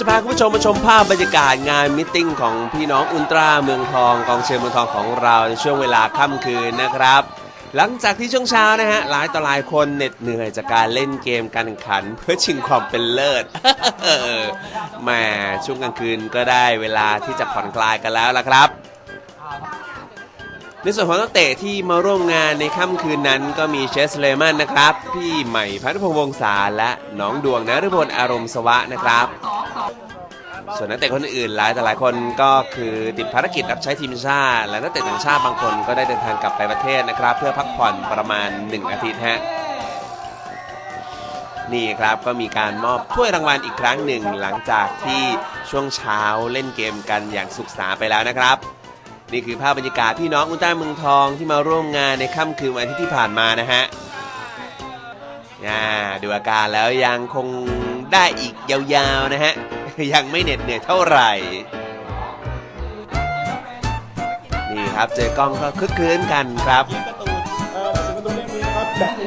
จะพาคุณผู้ชมมาชมภาพบรรยากาศงานมิทติ้งของพี่น้องอุลตร้าเมืองทองกองเชียร์เมืองทองของเราในช่วงเวลาค่ำคืนนะครับ หลังจากที่ช่วงเช้านะฮะหลายต่อหลายคนเหน็ดเหนื่อยจากการเล่นเกมการแข่งขัน เพื่อชิงความเป็นเลิศ แหมช่วงกลางคืนก็ได้เวลาที่จะผ่อนคลายกันแล้วล่ะครับในส่วนของนักเตะที่มาร่วมงานในค่ำคืนนั้นก็มีเชสเลมันนะครับ พี่ใหม่พันธุ์พงษ์วงศาและน้องดวงนฤพลอารมณ์สวะนะครับ ส่วนนักเตะคนอื่นหลายแต่หลายคนก็คือติดภารกิจรับใช้ทีมชาติ และนักเตะต่างชาติบางคนก็ได้เดินทางกลับไปประเทศนะครับ เพื่อพักผ่อนประมาณ 1 อาทิตย์ฮะนี่ครับก็มีการมอบถ้วยรางวัลอีกครั้งหนึ่ง หลังจากที่ช่วงเช้าเล่นเกมกันอย่างสุขสาไปแล้วนะครับ นี่คือภาพบรรยากาศพี่น้องอุลตร้าเมืองทองที่มาร่วมงานในค่ำคืนวันทิตย์ที่ผ่านมานะฮะดูอาการแล้วยังคงได้อีกยาวๆนะฮะ ยังไม่เหน็ดเหนื่อยเท่าไหร่ นี่ครับเจอกล้องก็คึกคืนกันครับสินค้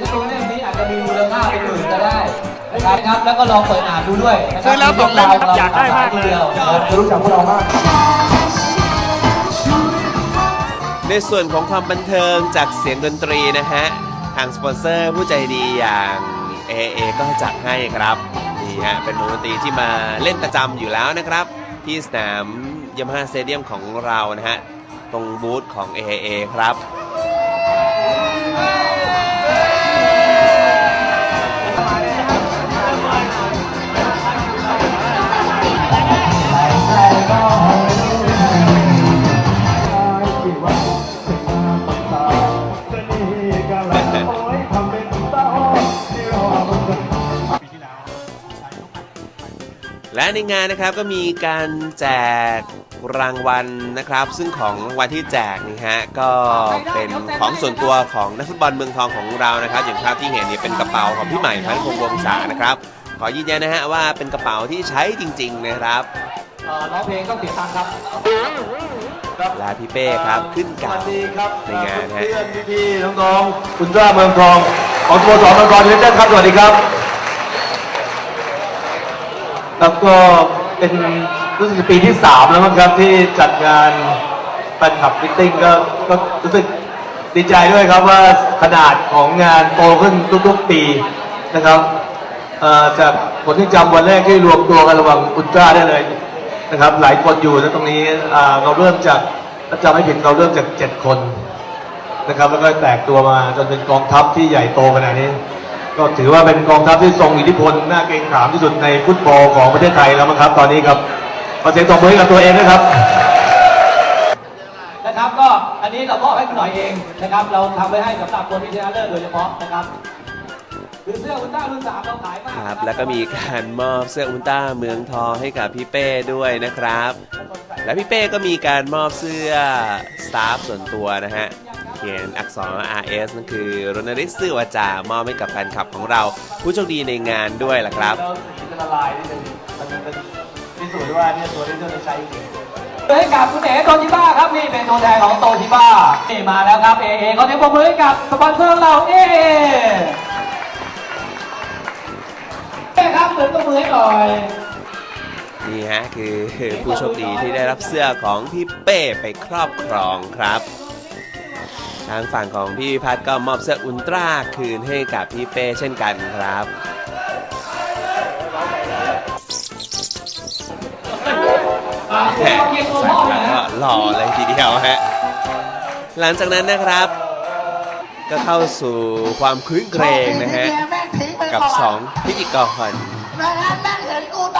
าตัวเล่มนี้อาจจะมีมูลค่าเป็นหมื่นก็ได้นะครับ แล้วก็ลองเปิดอ่านดูด้วยนะครัซื้อแล้วส่งเล่มครับอยากได้มากเลย จะรู้จักพวกเรามาก ในส่วนของความบันเทิงจากเสียงดนตรีนะฮะ ทางสปอนเซอร์ผู้ใจดีอย่าง AA ก็จัดให้ครับ นี่ฮะเป็นวงดนตรีที่มาเล่นประจำอยู่แล้วนะครับ ที่สนามยามาฮ่าสเตเดียมของเรานะฮะตรงบูธของ AA ครับ ในงานนะครับก็มีการแจกรางวัลนะครับ ซึ่งของรางวัลที่แจกนี่ฮะก็เป็นของส่วนตัวของนักฟุตบอลเมืองทองของเรานะครับ อย่างภาพที่เห็นนี่เป็นกระเป๋าของพี่ใหม่พันธุ์พงษ์วงศานะครับขอยืนยันนะฮะว่าเป็นกระเป๋าที่ใช้จริง ๆนะครับเอ่อร้องเพลงต้องเสียตังค์ครับและพี่เป้ครับขึ้นกล่าวในงานฮะเพื่อนพี่ๆน้องๆคุณตร้าเมืองทองของสโมสรเมืองทองยูไนเต็ดครับสวัสดีครับ แล้วก็เป็นรู้สึกปีที่สามแล้วมั้งครับที่จัดงานแฟนคลับมิทติ้งก็ก็รู้สึกดีใจด้วยครับว่าขนาดของงานโตขึ้นทุกๆปีนะครับจากผลที่จำวันแรกที่รวมตัวกันระหว่างอุลตร้าได้เลยนะครับ หลายคนอยู่นะตรงนี้เราเริ่มจากจำไม่ผิดเราเริ่มจากเจ็ดคนนะครับ แล้วก็แตกตัวมาจนเป็นกองทัพที่ใหญ่โตขนาดนี้ ก็ถือว่าเป็นกองทัพที่ทรงอิทธิพลน่าเกรงขามที่สุดในฟุตบอลของประเทศไทยแล้วมั้งครับ ตอนนี้ครับขอเสียงตบมือให้กับตัวเองนะครับ นะครับก็อันนี้เรามอบให้คุณหน่อยเองนะครับ เราทำไว้ให้สำหรับคนที่ชนะเลิศโดยเฉพาะนะครับคือเสื้ออุลตร้ารุ่นสามเราขายมากครับนะแล้วก็มีการมอบเสื้ออุลตร้าเมืองทองให้กับพี่เป้ด้วยนะครับ และพี่เป้ก็มีการมอบเสื้อสตาฟส่วนตัวนะฮะเขียนอักษร RS นั่นคือรณฤทธิ์ซื่อวาจามอบให้กับแฟนคลับของเรา ผู้โชคดีในงานด้วยล่ะครับ แล้วสีจะละลายนิดนึงมันเป็นพิสูจน์ว่าเนี่ยตัวที่จะใช้จริงให้กับคุณเอ๋โตชิบ้าครับนี่เป็นตัวแทนของโตชิบ้านี่มาแล้วครับเอเอเขาเสียงปรบมือให้กับสปอนเซอร์เราเอเอครับเปิดตัวมือให้หน่อยนี่ฮะคือผู้โชคดีที่ได้รับเสื้อของพี่เป้ไปครอบครองครับางฝั่งของพี่พิพัฒน์ก็มอบเสื้ออุลตร้าคืนให้กับพี่เป้เช่นกันครับแหมสายพัดก็หล่อเลยทีเดียวฮะ หลังจากนั้นนะครับ ก็เข้าสู่ความคืนเครงนะฮะ กับสองพิธีกร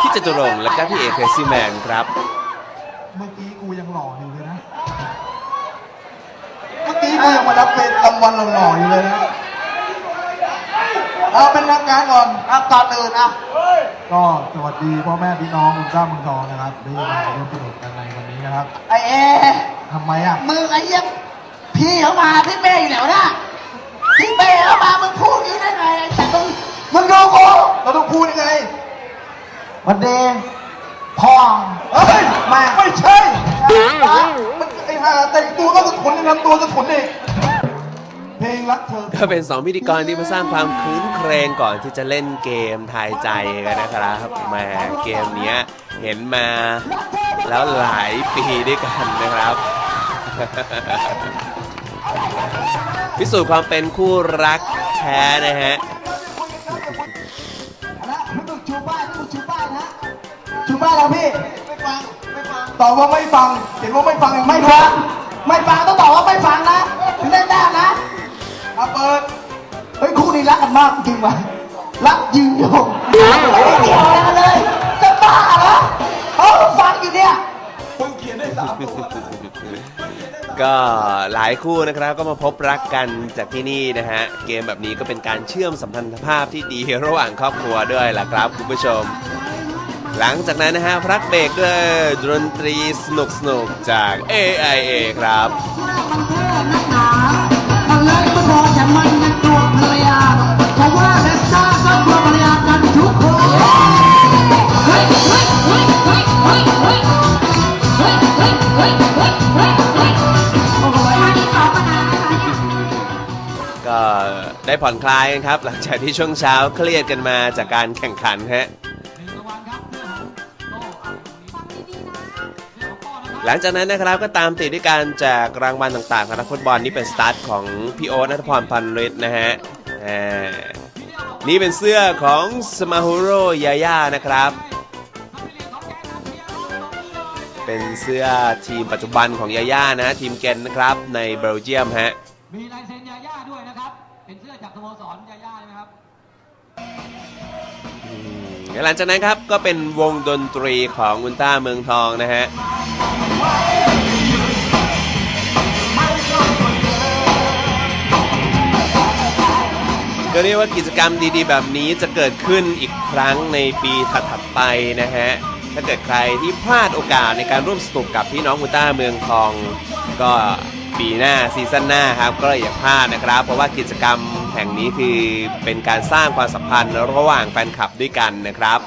พี่จตุรงค์และก็พี่เอกเคซี่แมนครับ เมื่อกี้กูยังหล่ออยู่เลยนะ กี้กูยังมารับเป็นรางวัลหล่อๆอยู่เลยนะเอาเป็นทางการก่อนครับก่อนอื่นอะก็สวัสดีพ่อแม่พี่น้องคุณเจ้าเมืองทองนะครับที่มาร่วมสนุกกันในวันนี้นะครับไอเอทำไมอะมึงไอ้เหี้ยพี่เขามาพี่เป้อยู่แล้วนะพี่เป้เขามามึงพูดอย่างนี้ได้ไงไอ้แต่ต้องมึงดูกูเราต้องพูดยังไงวันเดย์พ่อเฮ้ยแม่ไม่ใช่ มันไอ้ห่าแต่งตัวก็สะทุนในลำตัวสะทุนเองเพลงรักเธอ ก็เป็นสองพิธีกรที่มาสร้างความคืนเครงก่อนที่จะเล่นเกมทายใจกันนะครับแหมเกมเนี้ยเห็นมาแล้วหลายปีด้วยกันนะครับ พิสูจน์ความเป็นคู่รักแท้นะฮะนะพี่มึงชูป้ายพี่มึงชูป้ายนะชูป้ายแล้วพี่ไม่ฟังไม่ฟัง ตอบว่าไม่ฟัง เห็นว่าไม่ฟังไม่ฟัง ไม่ฟังต้องตอบว่าไม่ฟังนะถึงได้แต้มนะเอาเปิด เฮ้ยคู่นี้รักกันมากจริงว่ะรักยืนยงไม่ได้เกี่ยวอะไรกันเลย จะบ้าเหรอเขาฟังอยู่เนี่ยก็หลายคู่นะครับก็มาพบรักกันจากที่นี่นะฮะ เกมแบบนี้ก็เป็นการเชื่อมสัมพันธภาพที่ดีระหว่างครอบครัวด้วยล่ะครับคุณผู้ชม หลังจากนั้นนะฮะพักเบรกด้วยดนตรีสนุกสนุกจาก AIA ครับก็ได้ผ่อนคลายกันครับ หลังจากที่ช่วงเช้าเครียดกันมาจากการแข่งขันฮะ หลังจากนั้นนะครับก็ตามติดด้วยการแจกรางวัลต่างๆของนักฟุตบอลนี่เป็นสตาร์ทของพี่โอ๊ตนัทพรพันฤทธิ์นะฮะนี่เป็นเสื้อของสมาฮูโรยาย่านะครับ เป็นเสื้อทีมปัจจุบันของยาย่านะทีมเกนนะครับในเบลเยียมฮะมีลายเซ็นยาย่าด้วยนะครับ เป็นเสื้อจากสโมสรยาย่าใช่ไหมครับ หลังจากนั้นครับก็เป็นวงดนตรีของอุลตร้าเมืองทองนะฮะก็เรียกว่ากิจกรรมดีๆ แบบนี้จะเกิดขึ้นอีกครั้งในปีถัดๆไปนะฮะ ถ้าเกิดใครที่พลาดโอกาสในการร่วมสนุกกับพี่น้องอุลตร้าเมืองทอง ก็ปีหน้าซีซั่นหน้าครับ ก็อย่าพลาดนะครับ เพราะว่ากิจกรรม แห่งนี้คือเป็นการสร้างความสัมพันธ์ระหว่างแฟนคลับด้วยกันนะครับ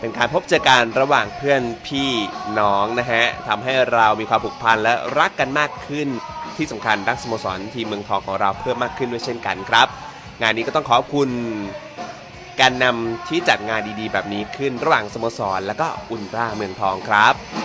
เป็นการพบเจอกันระหว่างเพื่อนพี่น้องนะฮะทำให้เรามีความผูกพันและรักกันมากขึ้น ที่สำคัญรักสโมสรทีมเมืองทองของเราเพิ่มมากขึ้นด้วยเช่นกันครับ งานนี้ก็ต้องขอบคุณการนำที่จัดงานดีๆ แบบนี้ขึ้นระหว่างสโมสร และก็อุลตร้าเมืองทองครับ